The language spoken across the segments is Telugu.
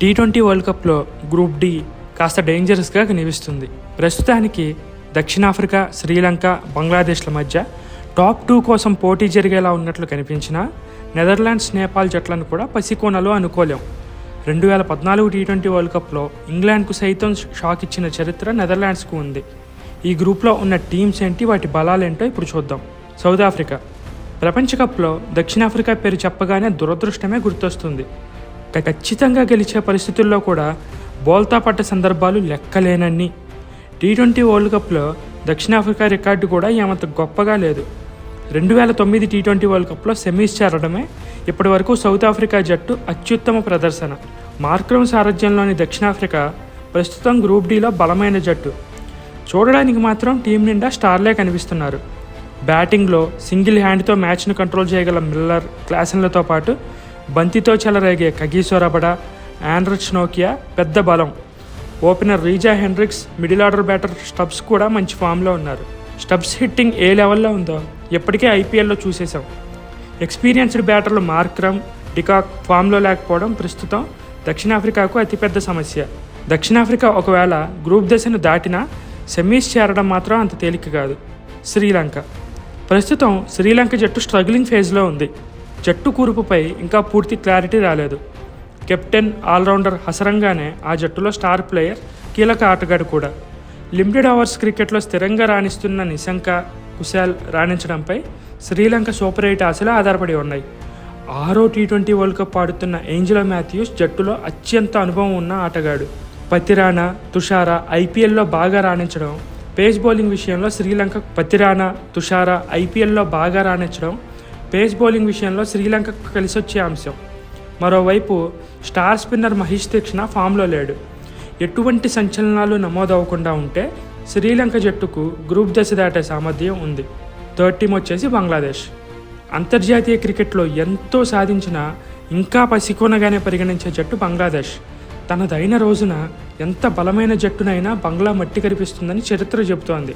టీ ట్వంటీ వరల్డ్ కప్లో గ్రూప్ డి కాస్త డేంజరస్గా కనిపిస్తుంది. ప్రస్తుతానికి దక్షిణాఫ్రికా శ్రీలంక బంగ్లాదేశ్ల మధ్య టాప్ టూ కోసం పోటీ జరిగేలా ఉన్నట్లు కనిపించినా నెదర్లాండ్స్ నేపాల్ జట్లను కూడా పసికోనలో అనుకోలేం. రెండు వేల పద్నాలుగు టీ ట్వంటీ వరల్డ్ కప్లో ఇంగ్లాండ్కు సైతం షాక్ ఇచ్చిన చరిత్ర నెదర్లాండ్స్కు ఉంది. ఈ గ్రూప్లో ఉన్న టీమ్స్ ఏంటి వాటి బలాలేంటో ఇప్పుడు చూద్దాం. South Africa. ప్రపంచ కప్లో దక్షిణాఫ్రికా పేరు చెప్పగానే దురదృష్టమే గుర్తొస్తుంది. ఖచ్చితంగా గెలిచే పరిస్థితుల్లో కూడా బోల్తా పట్ట సందర్భాలు లెక్కలేనన్ని. టీ ట్వంటీ వరల్డ్ కప్లో దక్షిణాఫ్రికా రికార్డు కూడా ఏమంత గొప్పగా లేదు. రెండు వేల తొమ్మిది టీ ట్వంటీ వరల్డ్ కప్లో సెమీస్ చేరడమే ఇప్పటి వరకు సౌత్ ఆఫ్రికా జట్టు అత్యుత్తమ ప్రదర్శన. మార్క్రమ్ సారథ్యంలోని దక్షిణాఫ్రికా ప్రస్తుతం గ్రూప్ డీలో బలమైన జట్టు. చూడడానికి మాత్రం టీం నిండా స్టార్లే కనిపిస్తున్నారు. బ్యాటింగ్లో సింగిల్ హ్యాండ్తో మ్యాచ్ను కంట్రోల్ చేయగల మిల్లర్ క్లాసన్లతో పాటు బంతితో చెలరేగే కగీశ్వరబడ ఆండ్రిచ్ నోకియా పెద్ద బలం. Opener Reeza Hendricks middle order batter Stubbs కూడా మంచి ఫామ్లో ఉన్నారు. స్టబ్స్ హిట్టింగ్ ఏ లెవెల్లో ఉందో ఇప్పటికే ఐపీఎల్లో చూసేశాం. ఎక్స్పీరియన్స్డ్ బ్యాటర్లు మార్క్రమ్ డికాక్ ఫామ్లో లేకపోవడం ప్రస్తుతం దక్షిణాఫ్రికాకు అతిపెద్ద సమస్య. దక్షిణాఫ్రికా ఒకవేళ గ్రూప్ దశను దాటినా సెమీస్ చేరడం మాత్రం అంత తేలిక కాదు. శ్రీలంక. ప్రస్తుతం శ్రీలంక జట్టు స్ట్రగ్లింగ్ ఫేజ్లో ఉంది. జట్టు కూర్పుపై ఇంకా పూర్తి క్లారిటీ రాలేదు. కెప్టెన్ ఆల్రౌండర్ హసరంగానే ఆ జట్టులో స్టార్ ప్లేయర్ కీలక ఆటగాడు కూడా. లిమిటెడ్ అవర్స్ క్రికెట్లో స్థిరంగా రాణిస్తున్న నిశంక కుశాల్ రాణించడంపై శ్రీలంక సూపర్ ఎయిట్ ఆశలు ఆధారపడి ఉన్నాయి. ఆరో టీ ట్వంటీ వరల్డ్ కప్ ఆడుతున్న ఏంజలో మాథ్యూస్ జట్టులో అత్యంత అనుభవం ఉన్న ఆటగాడు. పతిరానా తుషారా ఐపీఎల్లో బాగా రాణించడం పేస్ బౌలింగ్ విషయంలో శ్రీలంక పతిరానా తుషారా ఐపీఎల్లో బాగా రాణించడం పేస్ బౌలింగ్ విషయంలో శ్రీలంకకు కలిసొచ్చే అంశం. మరోవైపు స్టార్ స్పిన్నర్ మహేష్ దీక్షణ ఫామ్లో లేడు. ఎటువంటి సంచలనాలు నమోదవకుండా ఉంటే శ్రీలంక జట్టుకు గ్రూప్ దశ దాటే సామర్థ్యం ఉంది. థర్డ్ టీం వచ్చేసి బంగ్లాదేశ్. అంతర్జాతీయ క్రికెట్లో ఎంతో సాధించిన ఇంకా పసికోనగానే పరిగణించే జట్టు బంగ్లాదేశ్. తనదైన రోజున ఎంత బలమైన జట్టునైనా బంగ్లా మట్టి కనిపిస్తుందని చరిత్ర చెబుతోంది.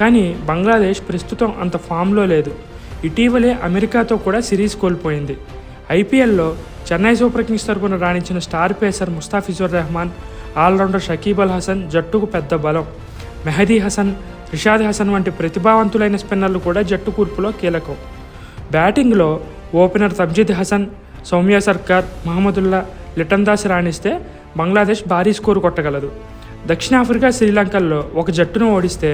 కానీ బంగ్లాదేశ్ ప్రస్తుతం అంత ఫామ్లో లేదు. ఇటీవలే అమెరికాతో కూడా సిరీస్ కోల్పోయింది. ఐపీఎల్లో చెన్నై సూపర్ కింగ్స్ తరపున రాణించిన star pacer Mustafizur Rahman allrounder Shakib Al Hasan జట్టుకు పెద్ద బలం. మెహదీ హసన్ రిషాద్ హసన్ వంటి ప్రతిభావంతులైన స్పిన్నర్లు కూడా జట్టు కూర్పులో కీలకం. బ్యాటింగ్లో ఓపెనర్ తబ్జిద్ హసన్ సౌమ్య సర్కార్ మహమ్మదుల్లా లిటన్ దాస్ రాణిస్తే బంగ్లాదేశ్ భారీ స్కోరు కొట్టగలదు. దక్షిణాఫ్రికా శ్రీలంకల్లో ఒక జట్టును ఓడిస్తే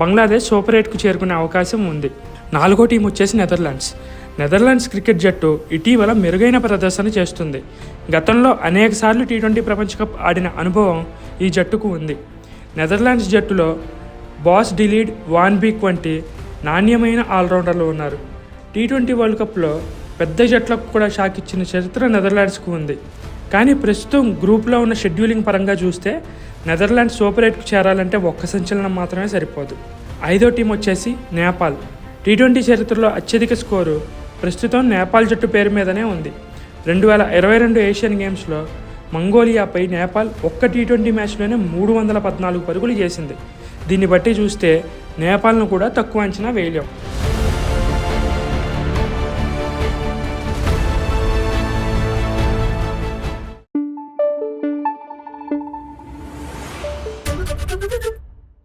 బంగ్లాదేశ్ సూపర్ ఎయిట్కు చేరుకునే అవకాశం ఉంది. నాలుగో టీం వచ్చేసి నెదర్లాండ్స్. నెదర్లాండ్స్ క్రికెట్ జట్టు ఇటీవల మెరుగైన ప్రదర్శన చేస్తుంది. గతంలో అనేకసార్లు టీ ట్వంటీ ప్రపంచ కప్ ఆడిన అనుభవం ఈ జట్టుకు ఉంది. నెదర్లాండ్స్ జట్టులో బాస్ డిలీడ్ వాన్ బీక్ వంటి నాణ్యమైన ఆల్రౌండర్లు ఉన్నారు. టీ ట్వంటీ వరల్డ్ కప్లో పెద్ద జట్లకు కూడా షాక్ ఇచ్చిన చరిత్ర నెదర్లాండ్స్కు ఉంది. కానీ ప్రస్తుతం గ్రూప్లో ఉన్న షెడ్యూలింగ్ పరంగా చూస్తే నెదర్లాండ్స్ సూపర్ ఎయిట్కు చేరాలంటే ఒక్క సంచలనం మాత్రమే సరిపోదు. ఐదో టీం వచ్చేసి నేపాల్. టీ ట్వంటీ చరిత్రలో అత్యధిక స్కోరు ప్రస్తుతం నేపాల్ జట్టు పేరు మీదనే ఉంది. రెండు వేల ఇరవై రెండు ఏషియన్ గేమ్స్లో మంగోలియాపై నేపాల్ ఒక్క టీ ట్వంటీ మ్యాచ్లోనే మూడు వందల పద్నాలుగు పరుగులు చేసింది. దీన్ని బట్టి చూస్తే నేపాల్ను కూడా తక్కువ అంచనా వేయలేం.